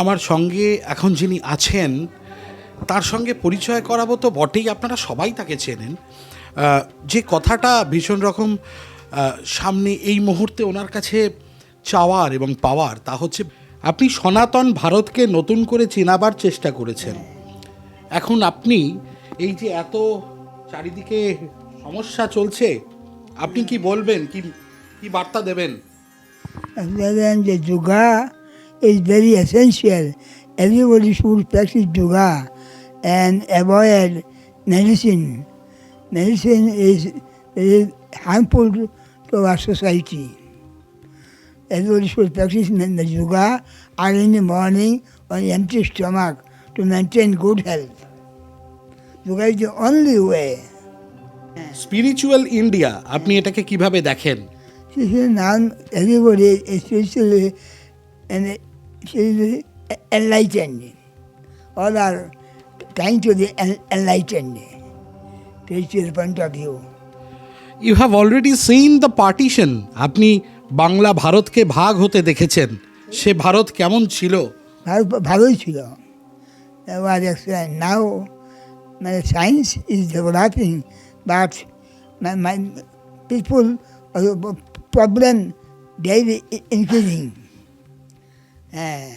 আমার সঙ্গে এখন যিনি আছেন, তার সঙ্গে পরিচয় করাবো তো বটেই, আপনারা সবাই তাকে চেনেন। যে কথাটা ভীষণ রকম সামনে এই মুহূর্তে ওনার কাছে চাওয়ার এবং পাওয়ার, তা হচ্ছে আপনি সনাতন ভারতকে নতুন করে চেনাবার চেষ্টা করেছেন। এখন আপনি এই যে এত চারিদিকে সমস্যা চলছে, আপনি কি বলবেন, কি কি বার্তা দেবেন? the yoga is very essential. Everybody should practice yoga and avoid medicine. Medicine is very harmful to our society. Everybody should practice the yoga early in the morning on empty stomach to maintain good health. Yoga is the only way. Spiritual India আপনি এটাকে কীভাবে দেখেন She is now everybody, especially and she is enlightened. All are trying to be en- enlightened. Spiritual point of view. You have already seen the partition আপনি বাংলা ভারতকে ভাগ হতে দেখেছেন সে ভারত কেমন ছিল ভালো ভালোই ছিল নাও মানে science is developing but people problem daily increasing হ্যাঁ।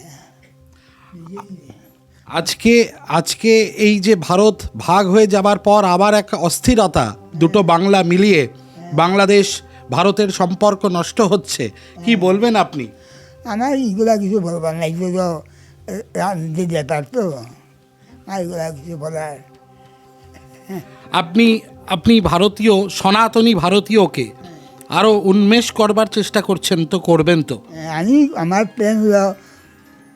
আজকে আজকে এই যে ভারত ভাগ হয়ে যাবার পর আবার এক অস্থিরতা দুটো বাংলা মিলিয়ে বাংলাদেশ ভারতের সম্পর্ক নষ্ট হচ্ছে। কি বলবেন আপনি? আমার এগুলা কিছু বলবার না এগুলো তো রাজনীতির ব্যাপার তো। এগুলা কিছু বলার। আপনি আপনি ভারতীয় সনাতনী ভারতীয়কে আরও উন্মেষ করবার চেষ্টা করছেন তো করবেন তো। আমি আমার প্ল্যান হলো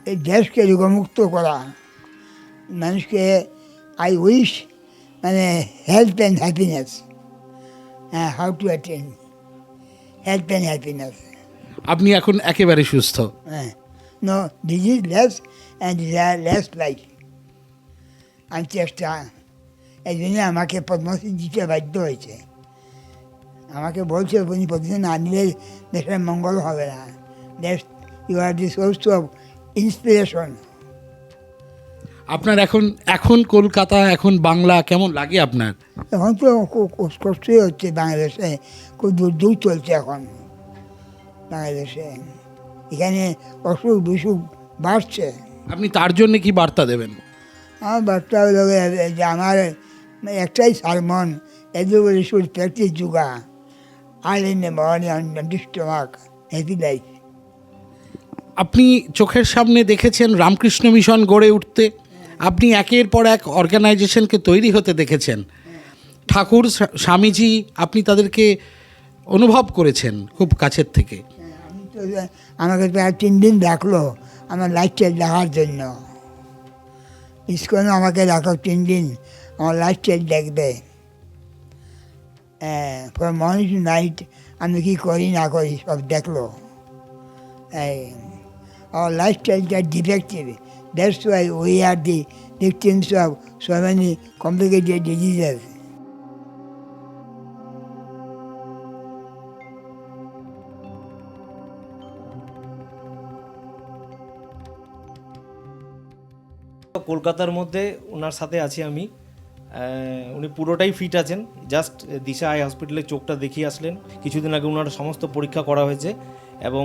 এই দেশকে রোগমুক্ত করা। মানুষকে আই উইশ মানে হেলথ অ্যান্ড হ্যাপিনেস হ্যাঁ how to attend health and happiness আপনি এখন একেবারে সুস্থ। হ্যাঁ no disease less and less life আমি চেষ্টা এই জন্য আমাকে পদ্মশ্রী দিতে বাধ্য হয়েছে। আমাকে বলছে উনি প্রতিদিন না নিলে দেশের মঙ্গল হবে না। দেশ you are the source of inspiration আপনার এখন এখন কলকাতা এখন বাংলা কেমন লাগে আপনার? এখন তো খুব কষ্ট- কষ্টই হচ্ছে বাংলাদেশে খুব দূর দূর চলছে এখন বাংলাদেশে। এখানে অসুখ বিসুখ বাড়ছে। আপনি তার জন্য কি বার্তা দেবেন? আমার বার্তা হলো যে আমার একটাই sermon everybody should practice yoga. Morning on stomach happy life আপনি চোখের সামনে দেখেছেন রামকৃষ্ণ মিশন গড়ে উঠতে? আপনি একের পর এক অর্গানাইজেশনকে তৈরি হতে দেখেছেন। ঠাকুর স্বামীজি আপনি তাদেরকে অনুভব করেছেন খুব কাছের থেকে। আমাকে তো আর তিন দিন রাখল আমার লাইফস্টাইল দেখার জন্য। ইস্কনও আমাকে রাখো তিন দিন আমার লাইফস্টাইল দেখবে। ফর মর্নিং টু নাইট আমি কি করি না করি সব দেখল। এই আমার লাইফস্টাইলটা defective that's why we are the victims of so many complicated diseases কলকাতার মধ্যে ওনার সাথে আছি আমি। উনি পুরোটাই ফিট আছেন। জাস্ট দিশা আই হসপিটালে চোখটা দেখিয়ে আসলেন। কিছুদিন আগে ওনার সমস্ত পরীক্ষা করা হয়েছে এবং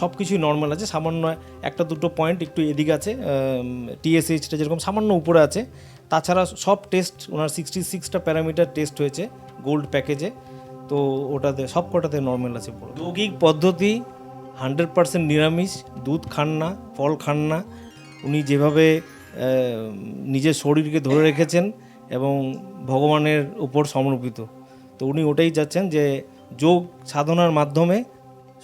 সব কিছুই নর্মাল আছে। সামান্য একটা দুটো পয়েন্ট একটু এদিকে আছে টিএসএইচটা যেরকম সামান্য উপরে আছে। তাছাড়া সব টেস্ট ওনার সিক্সটি সিক্সটা প্যারামিটার টেস্ট হয়েছে গোল্ড প্যাকেজে তো ওটাতে সব কটাতে নর্মাল আছে যৌগিক পদ্ধতি হান্ড্রেড পার্সেন্ট নিরামিষ, দুধ খান না, ফল খান না। উনি যেভাবে নিজের শরীরকে ধরে রেখেছেন এবং ভগবানের উপর সমর্পিত। তো উনি ওটাই চাচ্ছেন যে যোগ সাধনার মাধ্যমে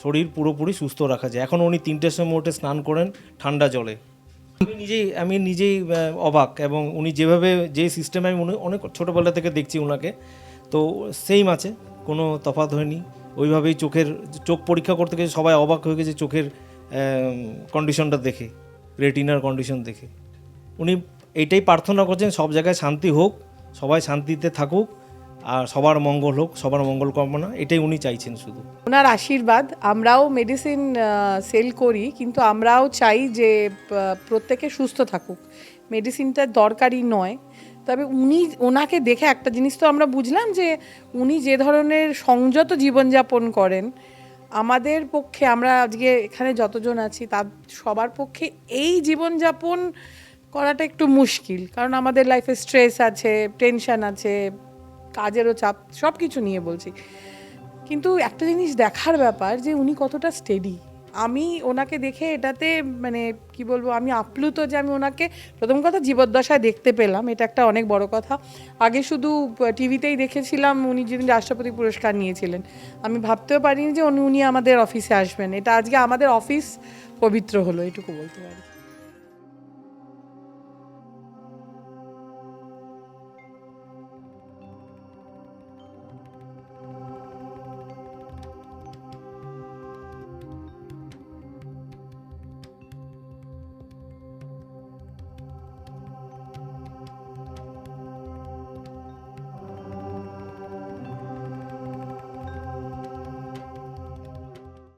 শরীর পুরোপুরি সুস্থ রাখা যায়। এখন উনি তিনটের সময় উঠে স্নান করেন ঠান্ডা জলে। আমি নিজেই আমি নিজেই অবাক এবং উনি যেভাবে, যে সিস্টেমে আমি উনি অনেক ছোটোবেলা থেকে দেখছি ওনাকে তো সেম আছে, কোনো তফাৎ হয়নি। ওইভাবেই চোখের, চোখ পরীক্ষা করতে গেছে সবাই অবাক হয়ে গেছে চোখের কন্ডিশনটা দেখে রেটিনার কন্ডিশন দেখে। উনি এইটাই প্রার্থনা করছেন, সব জায়গায় শান্তি হোক, সবাই শান্তিতে থাকুক, আর সবার মঙ্গল হোক, সবার মঙ্গল কামনা, এটাই উনি চাইছেন শুধু। ওনার আশীর্বাদ, আমরাও মেডিসিন সেল করি, কিন্তু আমরাও চাই যে প্রত্যেকে সুস্থ থাকুক। মেডিসিনটা দরকারি নয়। তবে উনি, ওনাকে দেখে একটা জিনিস তো আমরা বুঝলাম যে, উনি যে ধরনের সংযত জীবনযাপন করেন, আমাদের পক্ষে, আমরা আজকে এখানে যতজন আছি, তার, সবার পক্ষে এই জীবনযাপন করাটা একটু মুশকিল, কারণ আমাদের লাইফে স্ট্রেস আছে টেনশন আছে, কাজেরও চাপ সব কিছু নিয়ে বলছি। কিন্তু একটা জিনিস দেখার ব্যাপার যে উনি কতটা স্টেডি আমি ওনাকে দেখে এটাতে মানে কি বলব, আমি আপ্লুত যে আমি ওনাকে, প্রথম কথা জীবদ্দশায় দেখতে পেলাম, এটা একটা অনেক বড় কথা। আগে শুধু টিভিতেই দেখেছিলাম উনি যেদিন রাষ্ট্রপতি পুরস্কার নিয়েছিলেন। আমি ভাবতেও পারিনি যে উনি আমাদের অফিসে আসবেন। এটা আজকে আমাদের অফিস পবিত্র হলো, এটুকু বলতে পারি।